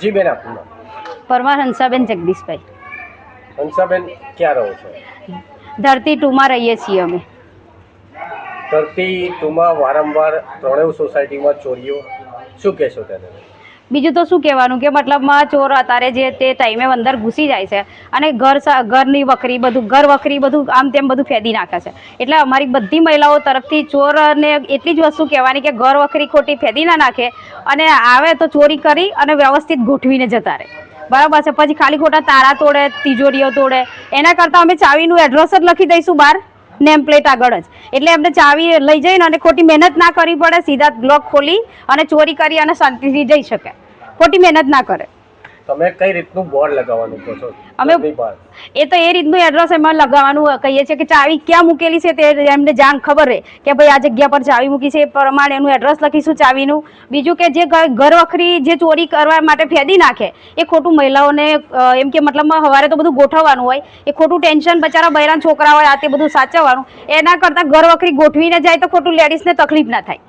જી બેન આપનું નામ? પરમાર હંસાબેન જગદીશભાઈ. હંસાબેન ક્યાં રહો છો? ધરતી ટુમાં રહીએ છીએ અમે. ધરતી ટુમાં વારંવાર ત્રણેય સોસાયટીમાં ચોરીઓ. શું કહેશો તેને? બીજું તો શું કહેવાનું કે મતલબમાં ચોર અત્યારે જે તે ટાઈમે અંદર ઘૂસી જાય છે અને ઘર ઘરની વખરી બધું, ઘર વખરી બધું આમ તેમ બધું ફેદી નાખે છે. એટલે અમારી બધી મહિલાઓ તરફથી ચોરને એટલી જ વસ્તુ કહેવાની કે ઘર વખરી ખોટી ફેદી ના નાખે અને આવે તો ચોરી કરી અને વ્યવસ્થિત ગોઠવીને જતા રહે. બરાબર છે? પછી ખાલી ખોટા તારા તોડે, તિજોરીઓ તોડે. એના કરતાં અમે ચાવીનું એડ્રેસ જ લખી દઈશું બહાર. નેમ પ્લેટ આગળ જ. એટલે એમને ચાવી લઈ જઈને અને ખોટી મહેનત ના કરવી પડે, સીધા બ્લોક ખોલી અને ચોરી કરી અને શાંતિથી જઈ શકે. ખોટી મહેનત ના કરે. તમે કઈ રીતનું બોર્ડ લગાવવાનું કહો છો? અમે- એ તો એ રીતનું એડ્રેસ એમાં લગાવવાનું કહીએ છીએ કે ચાવી ક્યાં મૂકેલી છે તે એમને જાણ ખબર રહે કે ભાઈ આ જગ્યા પર ચાવી મૂકી છે એ પ્રમાણે એનું એડ્રેસ લખીશું ચાવીનું. બીજું કે જે ઘર વખરી જે ચોરી કરવા માટે ફેદી નાખે એ ખોટું મહિલાઓને એમ કે મતલબમાં સવારે તો બધું ગોઠવવાનું હોય એ ખોટું ટેન્શન બચારા બૈરાન છોકરા હોય આ તે બધું સાચવવાનું. એના કરતાં ઘર વખરી ગોઠવીને જાય તો ખોટું લેડીઝને તકલીફ ના થાય.